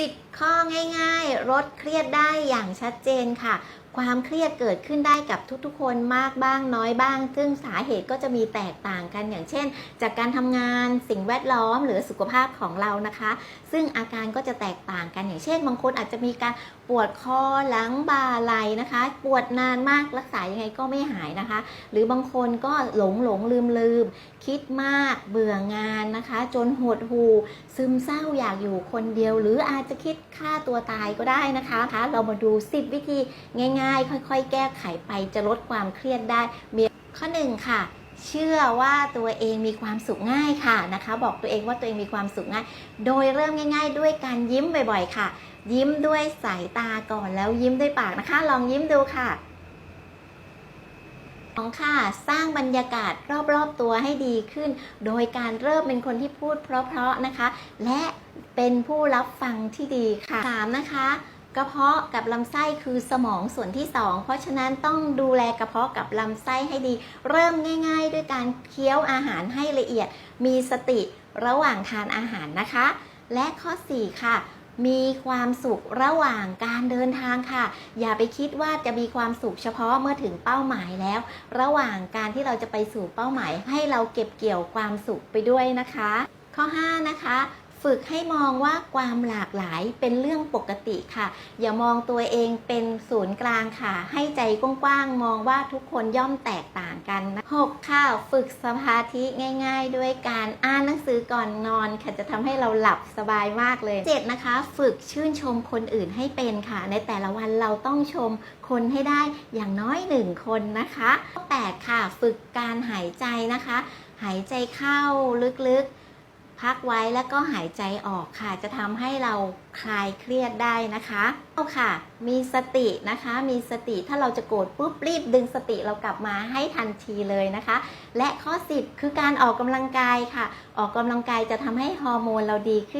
10 ข้อง่ายๆลดเครียดได้อย่างชัดเจนค่ะ ความเครียดเกิดขึ้นได้กับทุกๆ คนมากบ้างน้อยบ้าง ซึ่งสาเหตุก็จะมีแตกต่างกันอย่างเช่น จากการทำงานสิ่งแวดล้อมหรือสุขภาพของเรานะคะ ซึ่งอาการก็จะแตกต่างกันอย่างเช่น บางคนอาจจะมีการปวดคอหลังบ่าไหล่นะคะ ปวดนานมากรักษายังไงก็ไม่หายนะคะ หรือบางคนก็หลงหลงลืมลืมคิดมากเบื่องานนะคะ จนหดหูซึมเศร้าอยากอยู่คนเดียว หรืออาจจะคิดฆ่าตัวตายก็ได้นะคะเรามาดู 10 วิธีง่ายๆ ค่อยๆ แก้ไขไปจะลดความเครียดได้มีข้อหนึ่งค่ะ เชื่อว่าตัวเองมีความสุขง่ายค่ะนะคะ บอกตัวเองว่าตัวเองมีความสุขง่าย โดยเริ่มง่าย ๆ ด้วยการยิ้มบ่อยๆ ค่ะ ยิ้มด้วยสายตาก่อนแล้วยิ้มด้วยปากนะคะ ลองยิ้มดูค่ะสองค่ะสร้างบรรยากาศรอบๆตัวให้ดีขึ้น โดยการเริ่มเป็นคนที่พูดเพราะๆนะคะ และเป็นผู้รับฟังที่ดีค่ะสามนะคะ กระเพาะกับลำไส้คือสมองส่วนที่ 2 เพราะฉะนั้นต้องดูแลกระเพาะกับลำไส้ให้ดี เริ่มง่าย ๆ ด้วยการเคี้ยวอาหารให้ละเอียด มีสติระหว่างทานอาหารนะคะ และข้อ 4 ค่ะมีความสุขระหว่างการเดินทางค่ะ อย่าไปคิดว่าจะมีความสุขเฉพาะเมื่อถึงเป้าหมายแล้ว ระหว่างการที่เราจะไปสู่เป้าหมาย ให้เราเก็บเกี่ยวความสุขไปด้วยนะคะ ข้อ 5 นะคะ ฝึกให้มองว่าความหลากหลายเป็นเรื่องปกติค่ะ อย่ามองตัวเองเป็นศูนย์กลางค่ะ ให้ใจกว้างๆมองว่าทุกคนย่อมแตกต่างกันนะหกค่ะฝึกสมาธิง่าย ๆ ด้วยการอ่านหนังสือก่อนนอนค่ะจะทำให้เราหลับสบายมากเลยเจ็ดนะคะ ฝึกชื่นชมคนอื่นให้เป็นค่ะ ในแต่ละวันเราต้องชมคนให้ได้อย่างน้อยหนึ่งคนนะคะแปดค่ะ ฝึกการหายใจนะคะ หายใจเข้าลึกๆ พักไว้แล้วก็หายใจออกค่ะ จะทำให้เราคลายเครียดได้นะคะเอาค่ะ มีสตินะคะ มีสติถ้าเราจะโกรธปุ๊บรีบดึงสติเรากลับมาให้ทันทีเลยนะคะ และข้อ 10 คือการออกกำลังกายค่ะ ออกกำลังกายจะทำให้ฮอร์โมนเราดีขึ้น